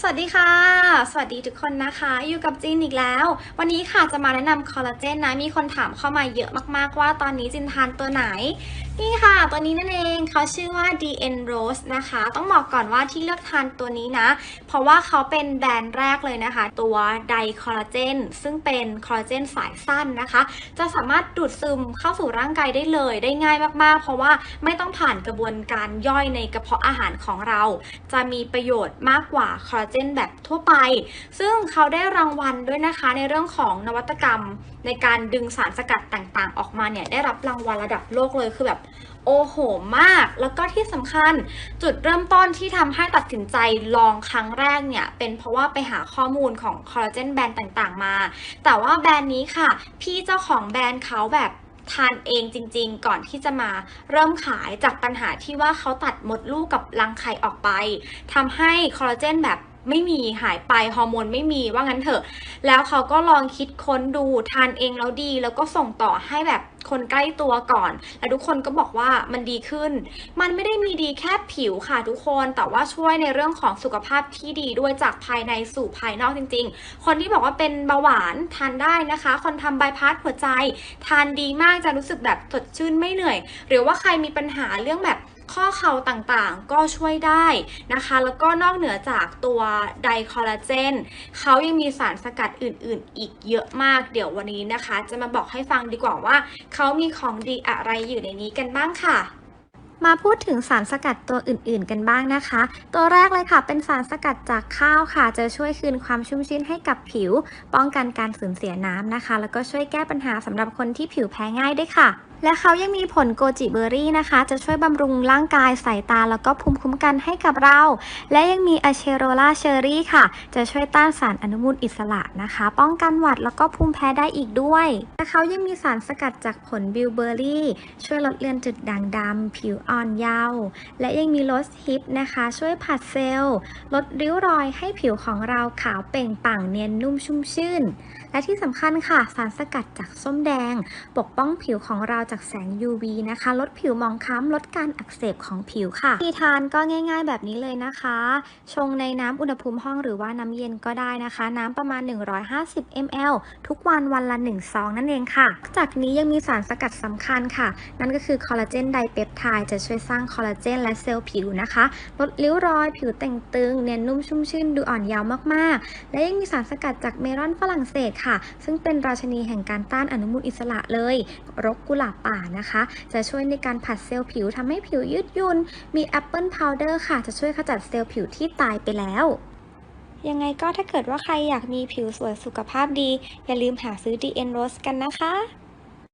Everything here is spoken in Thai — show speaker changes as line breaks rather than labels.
สวัสดีค่ะ สวัสดีทุกคนนะคะ อยู่กับจินอีกแล้ว วันนี้ค่ะจะมาแนะนำคอลลาเจนนะ มีคนถามเข้ามาเยอะมากๆว่าตอนนี้จินทานตัวไหน นี่ค่ะ ตัวนี้นั่นเองเขาชื่อว่า DN Rose นะคะ ต้องบอกก่อนว่าที่เลือกทานตัวนี้นะ เพราะว่าเขาเป็นแบรนด์แรกเลยนะคะ ตัวไดคอลลาเจนซึ่งเป็นคอลลาเจนสายสั้นนะคะ จะสามารถดูดซึมเข้าสู่ร่างกายได้เลยได้ง่ายมากๆ เพราะว่าไม่ต้องผ่านกระบวนการย่อยในกระเพาะอาหารของเรา จะมีประโยชน์มากกว่าคอลลาเจนแบบทั่วไป ซึ่งเขาได้รางวัลด้วยนะคะในเรื่องของนวัตกรรมในการดึงสารสกัดต่างๆ ออกมาเนี่ยได้รับรางวัลระดับโลกเลยคือแบบโอ้โหมาก แล้วก็ที่สำคัญจุดเริ่มต้นที่ทำให้ตัดสินใจลองครั้งแรกเนี่ย เป็นเพราะว่าไปหาข้อมูลของคอลลาเจนแบรนด์ต่างๆมา แต่ว่าแบรนด์นี้ค่ะ พี่เจ้าของแบรนด์เขาแบบทานเองจริงๆ ก่อนที่จะมาเริ่มขายจากปัญหาที่ว่าเขาตัดมดลูกกับรังไข่ออกไปทำให้คอลลาเจนแบบ ไม่มีหายไปฮอร์โมนไม่มีว่างั้นเถอะ แล้วเขาก็ลองคิดค้นดูทานเองแล้วดี แล้วก็ส่งต่อให้แบบคนใกล้ตัวก่อน แล้วทุกคนก็บอกว่ามันดีขึ้น มันไม่ได้มีดีแค่ผิวค่ะทุกคน แต่ว่าช่วยในเรื่องของสุขภาพที่ดีด้วยจากภายในสู่ภายนอกจริง ๆ คนที่บอกว่าเป็นเบาหวานทานได้นะคะ คนทำบายพาสหัวใจ ทานดีมากจะรู้สึกแบบสดชื่นไม่เหนื่อย หรือว่าใครมีปัญหาเรื่องแบบ ข้อเข่าต่างๆ ก็ช่วยได้นะคะ แล้วก็นอกเหนือจากตัวไดคอลลาเจนเขายังมีสารสกัดอื่นๆ อีกเยอะมาก เดี๋ยววันนี้นะคะ จะมาบอกให้ฟังดีกว่าว่า เขามีของดีอะไรอยู่ในนี้กันบ้างค่ะ
มาพูดถึงสารสกัดตัวอื่น ๆ กันบ้างนะคะ ตัวแรกเลยค่ะ เป็นสารสกัดจากข้าวค่ะ จะช่วยคืนความชุ่มชื้นให้กับผิว ป้องกันการสูญเสียน้ำนะคะ แล้วก็ช่วยแก้ปัญหาสำหรับคนที่ผิวแพ้ง่ายด้วยค่ะ และเขายังมีผลโกจิเบอร์รี่นะคะ จะช่วยบำรุงร่างกายสายตาแล้วก็ภูมิคุ้มกันให้กับเรา และยังมีอะเชโรลาเชอรี่ค่ะ จะช่วยต้านสารอนุมูลอิสระนะคะ ป้องกันหวัดแล้วก็ภูมิแพ้ได้อีกด้วยและเขายังมีสารสกัดจากผลบิลเบอร์รี่ ช่วยลดเลือนจุดด่างดำผิวอ่อนเยาว์และยังมีโลสฮิปนะคะ ช่วยผัดเซลล์ ลดริ้วรอยให้ผิวของเราขาวเปล่งปลั่งเนียนนุ่มชุ่มชื่น และที่สำคัญค่ะ สารสกัดจากส้มแดง ปกป้องผิวของเราจากแสง UV นะคะ ลดผิวมองคล้ำลดการอักเสบของผิวค่ะที่ทานก็ง่าย ๆ แบบนี้เลยนะคะ ชงในน้ำอุณหภูมิห้องหรือว่าน้ำเย็นก็ได้นะคะ น้ำประมาณ 150 ml ทุกวันวันละ1ซองนั่นเองค่ะ จากนี้ยังมีสารสกัดสำคัญค่ะ นั่นก็คือคอลลาเจนไดเปปไทด์จะช่วยสร้างคอลลาเจนและเซลล์ผิวนะคะ ลดริ้วรอย ผิวแต่งตึง เนียนนุ่มชุ่มชื่นดูอ่อนเยาว์มากๆ และยังมีสารสกัดจากเมลอนฝรั่งเศสค่ะ ซึ่งเป็นราชนีแห่งการต้านอนุมูลอิสระเลย รกกุหลาบป่านะคะ จะช่วยในการผัดเซลล์ผิวทำให้ผิวยืดยุ่นมีแอปเปิลพาวเดอร์ค่ะ จะช่วยขจัดเซลล์ผิวที่ตายไปแล้วยังไงก็ถ้าเกิดว่าใครอยากมีผิวสวยสุขภาพดี อย่าลืมหาซื้อ DN Rose กันนะคะ